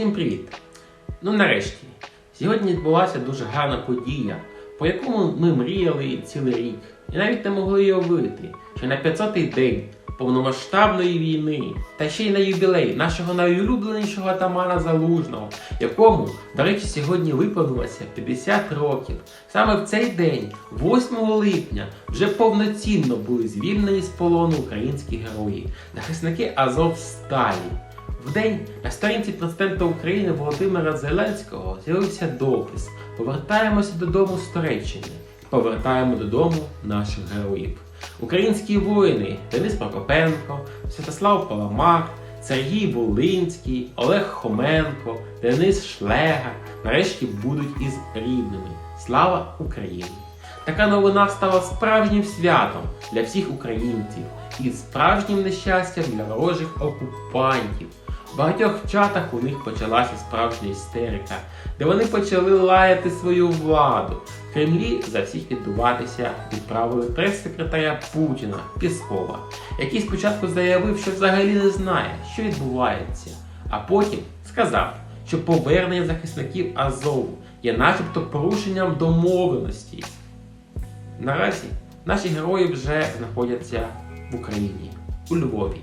Всім привіт! Ну нарешті, сьогодні відбулася дуже гарна подія, по якому ми мріяли цілий рік, і навіть не могли її уявити, що на 500-й день повномасштабної війни, та ще й на юбілей нашого найулюбленішого атамана Залужного, якому, до речі, сьогодні виповнилося 50 років. Саме в цей день, 8 липня, вже повноцінно були звільнені з полону українські герої, захисники Азов Сталі. В день на сторінці президента України Володимира Зеленського з'явився допис Повертаємося додому з Туреччини. Повертаємо додому наших героїв. Українські воїни Денис Прокопенко, Святослав Паламар, Сергій Волинський, Олег Хоменко, Денис Шлега нарешті будуть із рідними. Слава Україні! Така новина стала справжнім святом для всіх українців і справжнім нещастям для ворожих окупантів. Багатьох чатах у них почалася справжня істерика, де вони почали лаяти свою владу. Кремлі за всіх віддуватися відправили прес-секретаря Путіна Піскова, який спочатку заявив, що взагалі не знає, що відбувається, а потім сказав, що повернення захисників Азову є начебто порушенням домовленості. Наразі наші герої вже знаходяться в Україні, у Львові,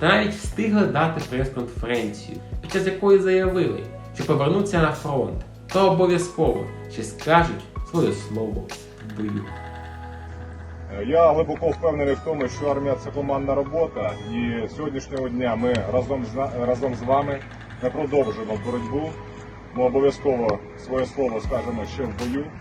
навіть встигли дати прес-конференцію, під час якої заявили, що повернуться на фронт, то обов'язково ще скажуть своє слово в бою. Я глибоко впевнений в тому, що армія це командна робота, і з сьогоднішнього дня ми разом з разом з вами ми продовжуємо боротьбу. Ми обов'язково своє слово скажемо ще в бою.